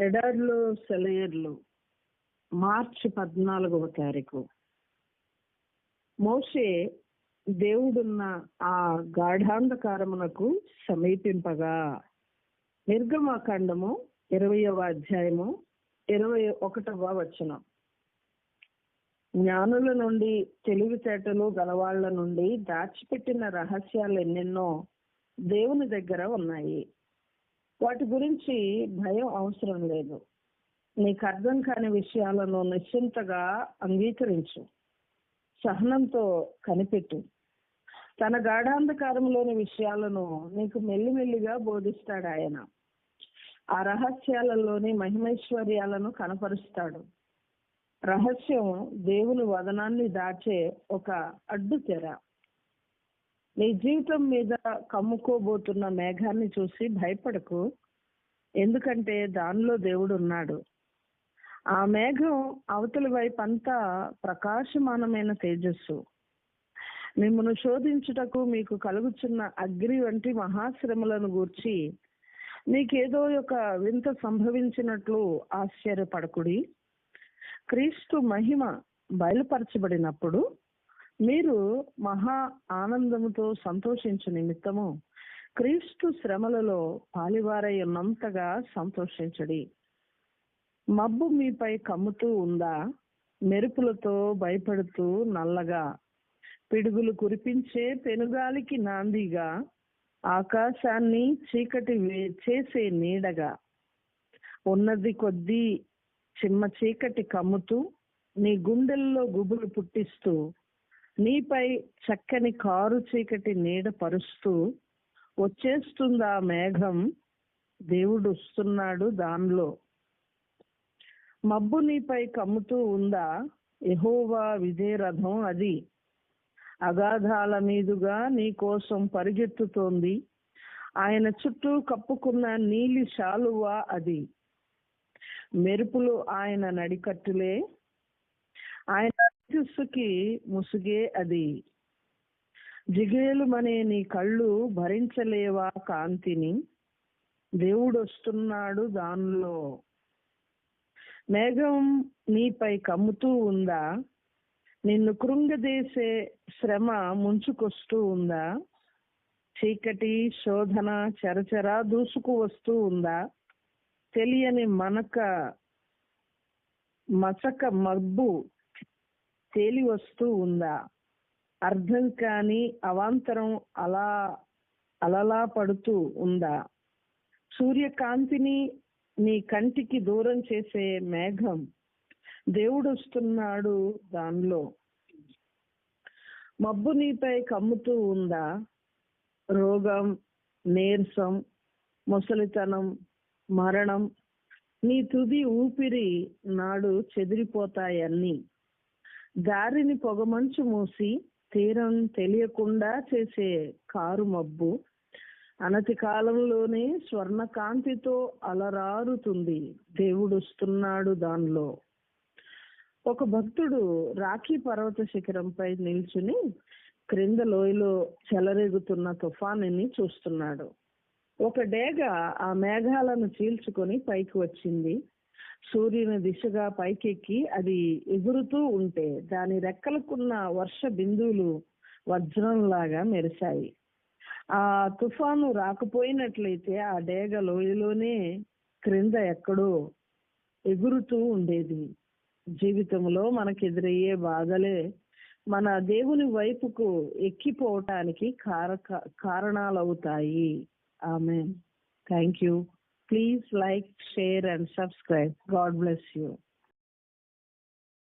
ఎడార్లు సెలయర్లు మార్చి పద్నాలుగవ తారీఖు. మోషే దేవుడున్న ఆ గాఢాంధకారమునకు సమీపింపగా. నిర్గమాకాండము ఇరవయవ అధ్యాయము ఇరవై ఒకటవ వచనం. జ్ఞానుల నుండి తెలివితేటలు గలవాళ్ళ నుండి దాచిపెట్టిన రహస్యాలు ఎన్నెన్నో దేవుని దగ్గర ఉన్నాయి. వాటి గురించి భయం అవసరం లేదు. నీకు అర్థం కాని విషయాలను నిశ్చింతగా అంగీకరించు. సహనంతో కనిపెట్టు. తన గాఢాంధకారంలోని విషయాలను నీకు మెల్లిమెల్లిగా బోధిస్తాడు ఆయన. ఆ రహస్యాలలోని మహిమైశ్వర్యాలను కనపరుస్తాడు. రహస్యం దేవుని వదనాన్ని దాచే ఒక అడ్డు తెర నీ జీవితం మీద కమ్ముకోబోతున్న మేఘాన్ని చూసి భయపడకు. ఎందుకంటే దానిలో దేవుడు ఉన్నాడు ఆ మేఘం అవతలి వైపు అంతా ప్రకాశమానమైన తేజస్సు. మిమ్మను శోధించుటకు మీకు కలుగుచున్న అగ్ని వంటి మహాశ్రమలను గూర్చి నీకేదో ఒక వింత సంభవించినట్లు ఆశ్చర్యపడకుడి. క్రీస్తు మహిమ బయలుపరచబడినప్పుడు మీరు మహా ఆనందముతో సంతోషించు నిమిత్తము క్రీస్తు శ్రమలలో పాలివారై ఉన్నంతగా సంతోషించడి. మబ్బు మీపై కమ్ముతూ ఉందా? మెరుపులతో భయపడుతూ నల్లగా. పిడుగులు కురిపించే పెనుగాలికి నాందిగా. ఆకాశాన్ని చీకటి వే- చేసే నీడగా. ఉన్నది కొద్దీ చిమ్మ చీకటి కమ్ముతూ నీ గుండెల్లో గుబులు పుట్టిస్తూ నీపై చక్కని కారు చీకటి నీడ పరుస్తూ వచ్చేస్తుందా మేఘం? దేవుడు వస్తున్నాడు దానిలో. మబ్బు నీపై కమ్ముతూ ఉందా? ఎహోవా విజయ రథం అది. అగాధాల మీదుగా నీ కోసం పరిగెత్తుతోంది. ఆయన చుట్టూ కప్పుకున్న నీలి శాలువా అది. మెరుపులు ఆయన నడికట్టులే. ఆయన తేజస్సుకి ముసుగే అది. జిగేలుమనే నీ కళ్ళు భరించలేవా కాంతిని? దేవుడు వస్తున్నాడు దానిలో. మేఘం నీపై కమ్ముతూ ఉందా? నిన్ను కృంగదీసే శ్రమ ముంచుకొస్తూ ఉందా? చీకటి శోధన చరచరా దూసుకు వస్తూ ఉందా? తెలియని మనక మసక మబ్బు తేలి వస్తూ ఉందా? అర్థం కాని అవాంతరం అలా అలలా పడుతూ ఉందా? సూర్యకాంతిని నీ కంటికి దూరం చేసే మేఘం దేవుడు వస్తున్నాడు దానిలో. మబ్బు నీపై కమ్ముతూ ఉందా? రోగం నీరసం ముసలితనం మరణం నీ తుది ఊపిరి నాడు చెదిరిపోతాయన్నీ. దారిని పొగమంచు మూసి తీరం తెలియకుండా చేసే కారు మబ్బు అనతి కాలంలోనే స్వర్ణ కాంతితో అలరారుతుంది. దేవుడొస్తున్నాడు దానిలో. ఒక భక్తుడు రాఖీ పర్వత శిఖరంపై నిల్చుని క్రింద లోయలో చెలరేగుతున్న తుఫానుని చూస్తున్నాడు. ఒక డేగ ఆ మేఘాలను చీల్చుకొని పైకి వచ్చింది. సూర్యుని దిశగా పైకెక్కి అది ఎగురుతూ ఉంటే దాని రెక్కలకున్న వర్ష బిందువులు వజ్రంలాగా మెరిశాయి. ఆ తుఫాను రాకపోయినట్లయితే ఆ డేగ లోయలోనే క్రింద ఎక్కడో ఎగురుతూ ఉండేది. జీవితంలో మనకెదురయ్యే బాధలే మన దేవుని వైపుకు ఎక్కిపోవటానికి కారక కారణాలవుతాయి. ఆమె thank you. Please like, share, and subscribe. God bless you.